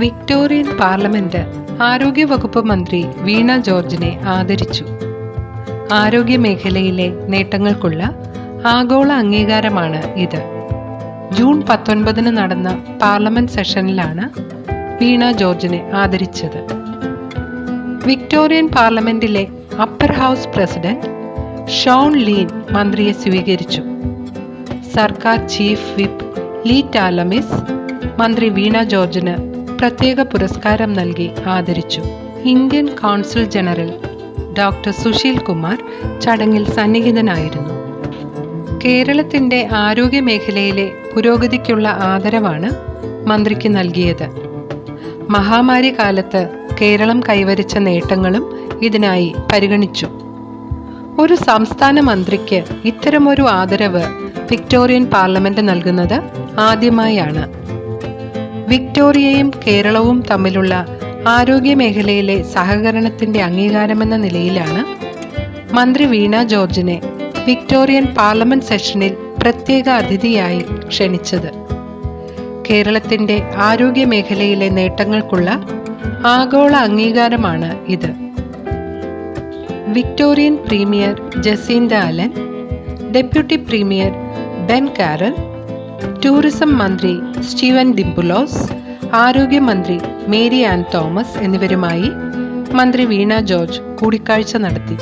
Victorian parliament ആരോഗ്യവകുപ്പ് മന്ത്രി വീണ ജോർജിനെ ആദരിച്ചു. ആരോഗ്യ മേഖലയിലെ നേട്ടങ്ങൾക്കുള്ള ആഗോള അംഗീകാരമാണ് ഇത്. ജൂൺ പത്തൊൻപതിന് നടന്ന പാർലമെന്റ് സെഷനിലാണ് വീണ ജോർജിനെ ആദരിച്ചത്. വിക്ടോറിയൻ പാർലമെന്റിലെ upper house president Shaun Leane മന്ത്രിയെ സ്വീകരിച്ചു. സർക്കാർ ചീഫ് വിപ്പ് ലീ ടാലമിസ് മന്ത്രി വീണ ജോർജിന് പ്രത്യേക പുരസ്കാരം നൽകി ആദരിച്ചു. Indian consul general doctor Sushil Kumar ചടങ്ങിൽ സന്നിഹിതനായിരുന്നു. കേരളത്തിന്റെ ആരോഗ്യ മേഖലയിലെ പുരോഗതിക്കുള്ള ആദരവാണ് മന്ത്രിക്ക് നൽകിയത്. മഹാമാരി കാലത്ത് കേരളം കൈവരിച്ച നേട്ടങ്ങളും ഇതിനായി പരിഗണിച്ചു. ഒരു സംസ്ഥാന മന്ത്രിക്ക് ഇത്തരമൊരു ആദരവ് വിക്ടോറിയൻ പാർലമെന്റ് നൽകുന്നത് ആദ്യമായാണ്. വിക്ടോറിയയും കേരളവും തമ്മിലുള്ള ആരോഗ്യ മേഖലയിലെ സഹകരണത്തിന്റെ അംഗീകാരമെന്ന നിലയിലാണ് മന്ത്രി വീണ ജോർജിനെ വിക്ടോറിയൻ പാർലമെന്റ് സെഷനിൽ പ്രത്യേക അതിഥിയായി ക്ഷണിച്ചത്. കേരളത്തിന്റെ ആരോഗ്യ മേഖലയിലെ നേട്ടങ്ങൾക്കുള്ള ആഗോള അംഗീകാരമാണ് ഇത്. Victorian premier Jacinta Allan deputy premier Ben Carroll tourism മന്ത്രി സ്റ്റീവൻ ഡിംബുലോസ് ആരോഗ്യമന്ത്രി മേരി ആൻ തോമസ് എന്നിവരുമായി മന്ത്രി വീണ ജോർജ് കൂടിക്കാഴ്ച നടത്തി.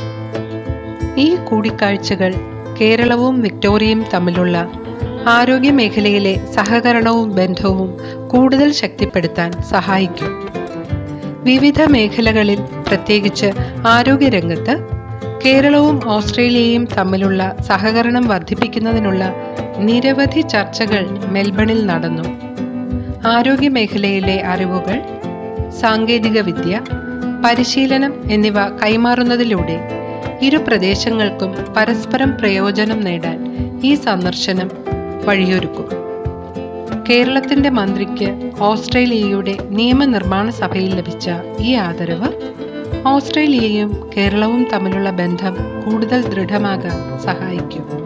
ഈ കൂടിക്കാഴ്ചകൾ കേരളവും വിക്ടോറിയയും തമ്മിലുള്ള ആരോഗ്യ മേഖലയിലെ സഹകരണവും ബന്ധവും കൂടുതൽ ശക്തിപ്പെടുത്താൻ സഹായിക്കും. വിവിധ മേഖലകളിൽ പ്രത്യേകിച്ച് ആരോഗ്യരംഗത്ത് കേരളവും ഓസ്ട്രേലിയയും തമ്മിലുള്ള സഹകരണം വർദ്ധിപ്പിക്കുന്നതിനുള്ള നിരവധി ചർച്ചകൾ മെൽബണിൽ നടന്നു. ആരോഗ്യ മേഖലയിലെ അറിവുകൾ സാങ്കേതിക വിദ്യ പരിശീലനം എന്നിവ കൈമാറുന്നതിലൂടെ ഇരു പ്രദേശങ്ങൾക്കും പരസ്പരം പ്രയോജനം നേടാൻ ഈ സന്ദർശനം വഴിയൊരുക്കും. കേരളത്തിന്റെ മന്ത്രിക്ക് ഓസ്ട്രേലിയയുടെ നിയമനിർമ്മാണ സഭയിൽ ലഭിച്ച ഈ ആദരവ് ഓസ്ട്രേലിയയും കേരളവും തമ്മിലുള്ള ബന്ധം കൂടുതൽ ദൃഢമാകാൻ സഹായിക്കും.